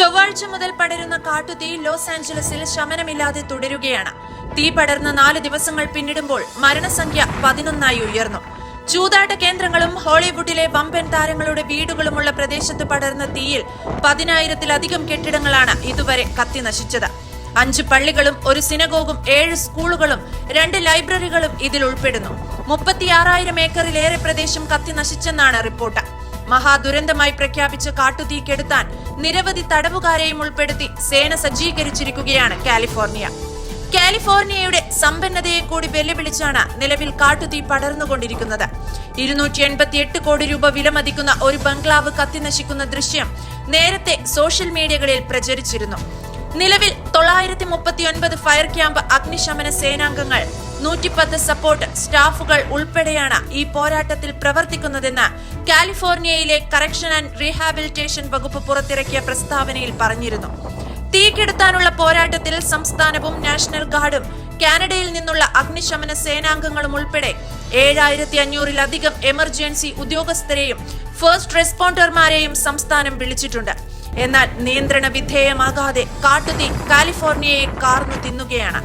ചൊവ്വാഴ്ച മുതൽ പടരുന്ന കാട്ടുതീ ലോസ് ആഞ്ചലസിൽ ശമനമില്ലാതെ തുടരുകയാണ്. തീ പടർന്ന് നാല് ദിവസങ്ങൾ പിന്നിടുമ്പോൾ മരണസംഖ്യ പതിനൊന്നായി ഉയർന്നു. ചൂതാട്ട കേന്ദ്രങ്ങളും ഹോളിവുഡിലെ വമ്പൻ താരങ്ങളുടെ വീടുകളുമുള്ള പ്രദേശത്ത് പടർന്ന തീയിൽ പതിനായിരത്തിലധികം കെട്ടിടങ്ങളാണ് ഇതുവരെ കത്തി നശിച്ചത് അഞ്ച് പള്ളികളും ഒരു സിനഗോഗും ഏഴ് സ്കൂളുകളും രണ്ട് ലൈബ്രറികളും ഇതിൽ ഉൾപ്പെടുന്നു. മുപ്പത്തിയാറായിരം ഏക്കറിലേറെ പ്രദേശം കത്തി നശിച്ചെന്നാണ് റിപ്പോർട്ട്. മഹാദുരന്തമായി പ്രഖ്യാപിച്ച കാട്ടുതീ കെടുത്താൻ നിരവധി തടവുകാരെയും ഉൾപ്പെടുത്തി സേന സജ്ജീകരിച്ചിരിക്കുകയാണ് കാലിഫോർണിയ. കാലിഫോർണിയയുടെ സമ്പന്നതയെ കൂടി വെല്ലുവിളിച്ചാണ് നിലവിൽ കാട്ടുതീ പടർന്നുകൊണ്ടിരിക്കുന്നത്. ഇരുന്നൂറ്റി എൺപത്തി എട്ട് കോടി രൂപ വിലമതിക്കുന്ന ഒരു ബംഗ്ലാവ് കത്തിനശിക്കുന്ന ദൃശ്യം നേരത്തെ സോഷ്യൽ മീഡിയകളിൽ പ്രചരിച്ചിരുന്നു. നിലവിൽ തൊള്ളായിരത്തി മുപ്പത്തി ഒൻപത് ഫയർ ക്യാമ്പ് അഗ്നിശമന സേനാംഗങ്ങൾ നൂറ്റിപ്പത്ത് സപ്പോർട്ട് സ്റ്റാഫുകൾ ഉൾപ്പെടെയാണ് ഈ പോരാട്ടത്തിൽ പ്രവർത്തിക്കുന്നതെന്ന് കാലിഫോർണിയയിലെ കറക്ഷൻ ആൻഡ് റീഹാബിലിറ്റേഷൻ വകുപ്പ് പുറത്തിറക്കിയ പ്രസ്താവനയിൽ പറഞ്ഞിരുന്നു. തീക്കെടുത്താനുള്ള പോരാട്ടത്തിൽ സംസ്ഥാനവും നാഷണൽ ഗാർഡും കാനഡയിൽ നിന്നുള്ള അഗ്നിശമന സേനാംഗങ്ങളും ഉൾപ്പെടെ ഏഴായിരത്തി അഞ്ഞൂറിലധികം എമർജൻസി ഉദ്യോഗസ്ഥരെയും ഫസ്റ്റ് റെസ്പോണ്ടർമാരെയും സംസ്ഥാനം വിളിച്ചിട്ടുണ്ട്. എന്നാൽ നിയന്ത്രണ വിധേയമാകാതെ കാട്ടുതീ കാലിഫോർണിയയെ കാർന്നു തിന്നുകയാണ്.